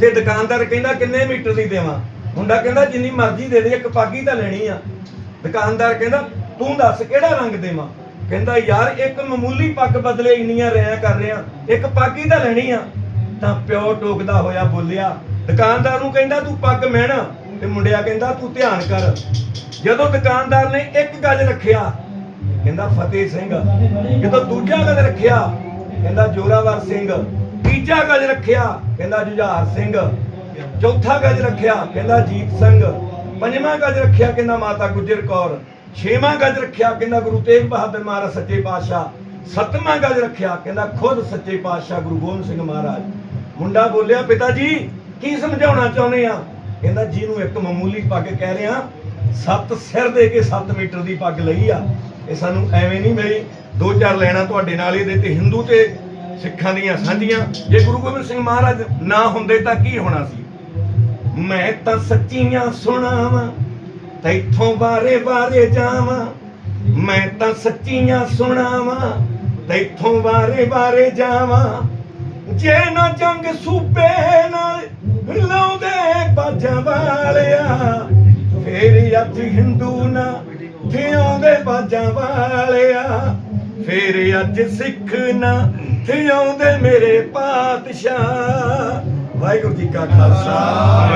ਤੇ ਦੁਕਾਨਦਾਰ ਕਹਿੰਦਾ ਕਿੰਨੇ ਮੀਟਰ ਦੀ ਦੇਵਾਂ। ਮੁੰਡਾ ਕਹਿੰਦਾ ਜਿੰਨੀ ਮਰਜ਼ੀ ਦੇ ਦੇ, ਇੱਕ ਪਾਗੀ ਤਾਂ ਲੈਣੀ ਆ। ਦੁਕਾਨਦਾਰ ਕਹਿੰਦਾ, ਤੂੰ ਦੱਸ ਕਿਹੜਾ ਰੰਗ ਦੇਵਾਂ? ਕਹਿੰਦਾ, ਯਾਰ, ਇੱਕ ਮਾਮੂਲੀ ਪੱਗ ਬਦਲੇ ਇੰਨੀਆਂ ਰਿਆਂ ਕਰ ਰਿਆਂ ਇੱਕ ਪਾਗੀ ਤਾਂ ਲੈਣੀ ਆ। ਤਾਂ ਪਿਓ ਟੋਕਦਾ ਹੋਇਆ ਬੋਲਿਆ, ਦੁਕਾਨਦਾਰ ਨੂੰ ਕਹਿੰਦਾ, ਤੂੰ ਪੱਗ ਮਹਿਣਾ। ਤੇ ਮੁੰਡਿਆ ਕਹਿੰਦਾ, ਤੂੰ ਧਿਆਨ ਕਰ। ਜਦੋਂ ਦੁਕਾਨਦਾਰ ਨੇ ਇੱਕ ਗੱਲ ਰੱਖਿਆ, ਕਹਿੰਦਾ, ਫਤਿਹ ਸਿੰਘ। ਜਦੋਂ ਦੂਜਾ ਗੱਲ ਰੱਖਿਆ, ਕਹਿੰਦਾ, ਜੋਰਾਵਰ ਸਿੰਘ। ਤੀਜਾ ਗਜ ਰੱਖਿਆ, ਕਹਿੰਦਾ ਜੁਝਾਰ ਸਿੰਘ। ਚੌਥਾ ਗਜ ਰੱਖਿਆ, ਕਹਿੰਦਾ ਜੀਤ ਸਿੰਘ। ਪੰਜਵਾਂ ਗੱਜ ਰੱਖਿਆ, ਕਹਿੰਦਾ ਮਾਤਾ ਗੁਜਰ ਕੌਰ। ਛੇਵਾਂ ਗੱਜ ਰੱਖਿਆ, ਕਹਿੰਦਾ ਗੁਰੂ ਤੇਗ ਬਹਾਦਰ ਮਹਾਰਾਜ ਸੱਚੇ ਪਾਤਸ਼ਾਹ। ਸੱਤਵਾਂ ਗੱਜ ਰੱਖਿਆ, ਕਹਿੰਦਾ ਖੁਦ ਸੱਚੇ ਪਾਤਸ਼ਾਹ ਗੁਰੂ ਗੋਬਿੰਦ ਸਿੰਘ ਮਹਾਰਾਜ। ਮੁੰਡਾ ਬੋਲਿਆ, ਪਿਤਾ ਜੀ, ਕੀ ਸਮਝਾਉਣਾ ਚਾਹੁੰਦੇ ਆ? ਕਹਿੰਦਾ ਜਿਹਨੂੰ ਇੱਕ ਮਾਮੂਲੀ ਪੱਗ ਕਹਿ ਰਿਹਾ, ਸੱਤ ਸਿਰ ਦੇ ਕੇ 7 ਮੀਟਰ ਦੀ ਪੱਗ ਲਈ ਆ। ਇਹ ਸਾਨੂੰ ਐਵੇਂ ਨਹੀਂ ਮਿਲੀ। ਦੋ ਚਾਰ ਲੈਣਾ ਤੁਹਾਡੇ ਨਾਲ ਇਹਦੇ ਤੇ, ਹਿੰਦੂ ਤੇ ਸਿੱਖਾਂ ਦੀਆਂ ਸਾਂਝੀਆਂ। ਜੇ ਗੁਰੂ ਗੋਬਿੰਦ ਸਿੰਘ ਮਹਾਰਾਜ ਨਾ ਹੁੰਦੇ ਤਾਂ ਕੀ ਹੋਣਾ ਸੀ? ਮੈਂ ਤਾਂ ਸੱਚੀਆਂ ਸੁਣਾਵਾਂ ਤੈਥੋਂ ਬਾਰੇ ਬਾਰੇ ਜਾਵਾਂ। ਮੈਂ ਤਾਂ ਸੱਚੀਆਂ ਸੁਣਾਵਾਂ ਤੈਥੋਂ ਬਾਰੇ ਬਾਰੇ ਜਾਵਾਂ। ਜੇ ਨਾ ਜੰਗ ਸੂਬੇ ਨਾਲ ਲਾਉਂਦੇ ਬਾਜਾਂ ਵਾਲਿਆ, ਫੇਰ ਅੱਜ ਹਿੰਦੂ ਨਾ ਥਿਆਉਂਦੇ ਬਾਜਾਂ ਵਾਲਿਆ। ਫੇਰ ਅੱਜ ਸਿੱਖ ਨਾ ਥਿਆਉਂਦੇ ਮੇਰੇ ਪਾਤਸ਼ਾਹ। ਵਾਹਿਗੁਰੂ ਜੀ ਕਾ ਖਾਲਸਾ।